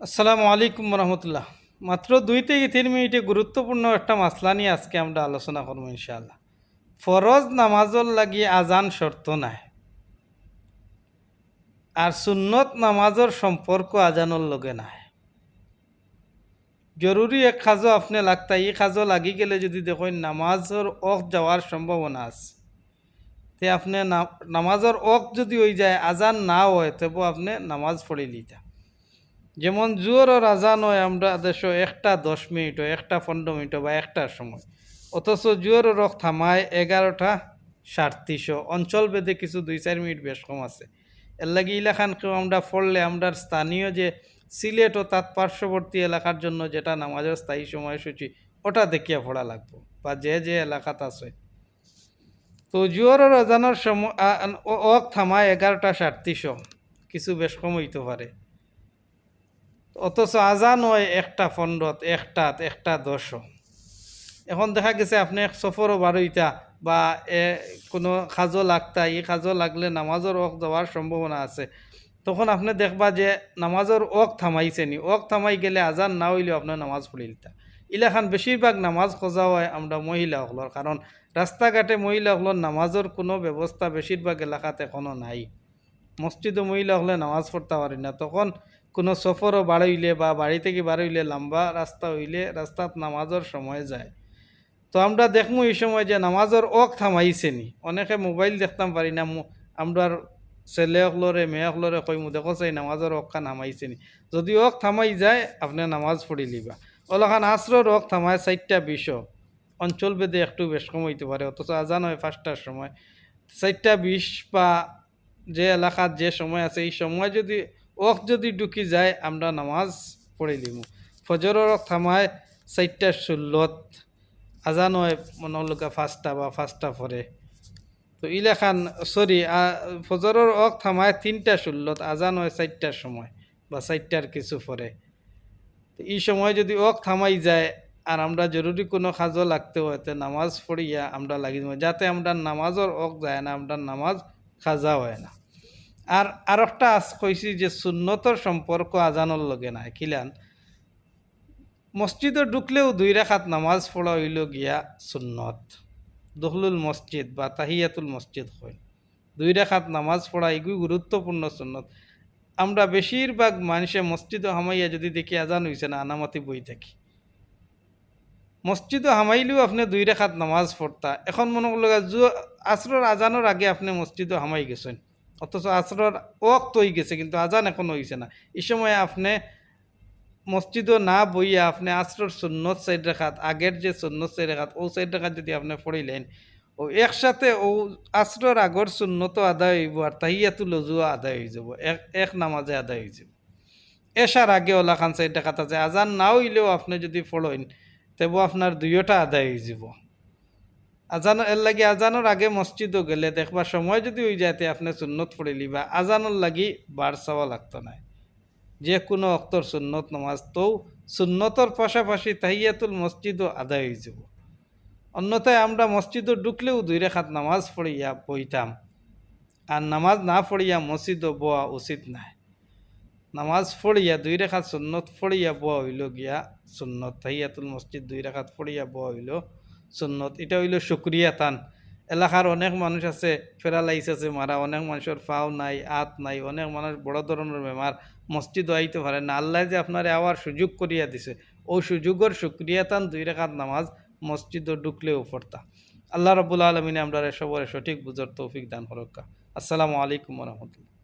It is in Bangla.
আসসালামু আলাইকুম রহমতুল্লাহ মাত্র দুই থেকে তিন মিনিটে গুরুত্বপূর্ণ একটা মাসলা নিয়ে আজকে আমরা আলোচনা করব ইনশাআল্লাহ। ফরজ নামাজর লাগি আজান শর্ত নাই। আর সুন্নত নামাজর সম্পর্ক আজানোর লগে নাই। জরুরি এক খাজো আপনি লাগতা এই খাজো লাগি গেলে যদি দেখেন নামাজর অফ যাওয়ার সম্ভাবনা আছে, তে আপনি নামাজর অফ যদি হয়ে যায়, আজান না হয়, তবু আপনি নামাজ পড়ে লিতা যেমন জোর আজান হয় আমরা দেশ একটা দশ মিনিট একটা পনেরো মিনিট বা একটার সময়। অথচ জোর রক থামায় এগারোটা সাতত্রিশও অঞ্চল ভেদে কিছু দুই চার মিনিট বেশ কম আছে। এর লাগে এলাকান কেউ আমরা পড়লে আমরা স্থানীয় যে সিলেট ও তার পার্শ্ববর্তী এলাকার জন্য যেটা নামাজের স্থায়ী সময়সূচি, ওটা দেখিয়া পড়া লাগবো, বা যে যে এলাকাত আছে। তো জোয়ারের আজানোর সময় ওক থামায় এগারোটা সাতত্রিশও কিছু বেশ কম হইতে পারে। অথচ আজান হয় একটা ফন্ডত একটাত, একটা দশও এখন দেখা গেছে আপনি এক সফরও বারোইতা বা এ কোনো খাজো লাগতা এই খাজো লাগলে নামাজের ওক যাওয়ার সম্ভাবনা আছে। তখন আপনি দেখবা যে নামাজের ওক থামাইছে নি। ওক থামাই গেলে আজান না হইলেও আপনার নামাজ পড়িলতা ইলাখান বেশিরভাগ নামাজ খোঁজা হয় আমরা মহিলাসকলের কারণ রাস্তাঘাটে মহিলাসকলের নামাজের কোনো ব্যবস্থা বেশিরভাগ এলাকাত এখনও নাই। মসজিদে মহিলা হলে নামাজ পড়তে পারি না। তখন কোনো সফরও বাড়াইলে বা বাড়ি থেকে বাড়াইলে লম্বা রাস্তা হইলে রাস্তাত নামাজের সময় যায়। তো আমরা দেখমু এই সময় যে নামাজের ওক থামাইছে নি। অনেকে মোবাইল দেখতাম পারি না। মু- আমরার ছেলে হলরে মেয়ে হলরে কইমু, দেখো চাই নামাজের থামাইছে নি। যদি ওক থামাই যায়, আপনি নামাজ পড়ি লিবা। ওলাখান আশ্রর ওক থামায় চারটা বিশ অঞ্চল ভেদে একটু বেশ কম হইতে পারে, অথচ আজান হয় পাঁচটার সময়। চারটা বিশ বা যে এলাকাত যে সময় আছে, এই সময় যদি ওক যদি ঢুকি যায়, আমরা নামাজ পড়ে দিমু ফজরের থামায় চারটা ষোলত আজান হয় মনে লগা ফার্স্টটা বা ফার্স্টটা পরে। তো ইলেখান সরি ফজরের ওক থামায় তিনটা ষোলত আজান হয় চারটার সময় বা চারটার কিছু পরে। তো এই সময় যদি ওক থামাই যায়, আর আমরা জরুরি কোনো কাজও লাগতে হয় নামাজ পড়িয়া আমরা লাগি দিব যাতে আমরা নামাজের ওক যায় না, আমরা নামাজ খাজা হয় না। আর আর একটা আজ কইছি যে সুন্নতর সম্পর্ক আজানোর লগে নাই। কিলান মসজিদে ঢুকলেও দুই রাখাত নামাজ পড়া হইল গিয়া সুন্নত। দখলুল মসজিদ বা তাহিয়াতুল মসজিদ হয়। দুই রাখাত নামাজ পড়া এগুলি গুরুত্বপূর্ণ সুন্নত। আমরা বেশিরভাগ মানুষে মসজিদে হামাইয়া যদি দেখি আজান হইছে না, আনামাতি বই থাকি। মসজিদে হামাইলেও আপনি দুই রেখাত নামাজ পড়তা এখন মনে করল আসরের আজানোর আগে আপনি মসজিদে হামাই গেছেন। অথচ আসরের ওক্ত হয়ে গেছে, কিন্তু আজান এখন হইছে না। এই সময় আপনি মসজিদও না বইয়া আপনি আসরের সুন্নত সাইড রেখাত, আগের যে সুন্নত সাইড রেখাত, ও সাইড রেখাত যদি আপনি পড়িলেন, ও একসাথে ও আসরের আগর সুন্নত আদায় হইব আর তাহিয়াতুল লজুয়া আদায় হয়ে যাব, এক এক নামাজে আদায় হয়ে যাব। এসার আগে ওলা খান সাইড রেখাত আছে, আজান না হইলেও আপনি যদি পড়েন, তেব আপনার দুইটা আদায় হয়ে যাব। আজান, এর লাগি আজানোর আগে মসজিদও গেলে দেখবার সময় যদি ওই যাতে আপনি সুন্নত পড়িলি বা আজানোর লাগি বার চাওয়া লাগতো না। যে কোনো অক্তর সুন্নত নামাজ তো সুন্নতর পাশাপাশি তাহিয়াতুল মসজিদও আদায় হয়ে যাব। অন্যথায় আমরা মসজিদও ঢুকলেও দুই রেখাত নামাজ পড়িয়া বইতাম। আর নামাজ না পড়িয়া মসজিদও বোয়া উচিত নাই নামাজ পড়িয়া দুই রেখাত সুন্নত পড়িয়া বোয়া হইল গিয়া সুন্নত, তাহিয়াতুল মসজিদ দুই রেখাত পড়িয়া বোয়া হইল সুন্নত। এটা হইল শুক্রিয়া তান। এলাকার অনেক মানুষ আছে, ফেরালাইস আছে, মারা অনেক মানুষের ফাও নাই, আত নাই, অনেক মানুষ বড় ধরনের বেমার মসজিদও আইতে পারে না। আল্লাহ যে আপনার আবার সুযোগ করিয়া দিছে। ও সুযোগের শুক্রিয়া তান দুই রেখাত নামাজ মসজিদও ঢুকলেও পড়তা। আল্লাহ রবুল্লা আলমিনে আমরা সবরে সঠিক বুঝার তৌফিক দান হরক্কা আসসালামু আলাইকুম রহমতুল্লাহ।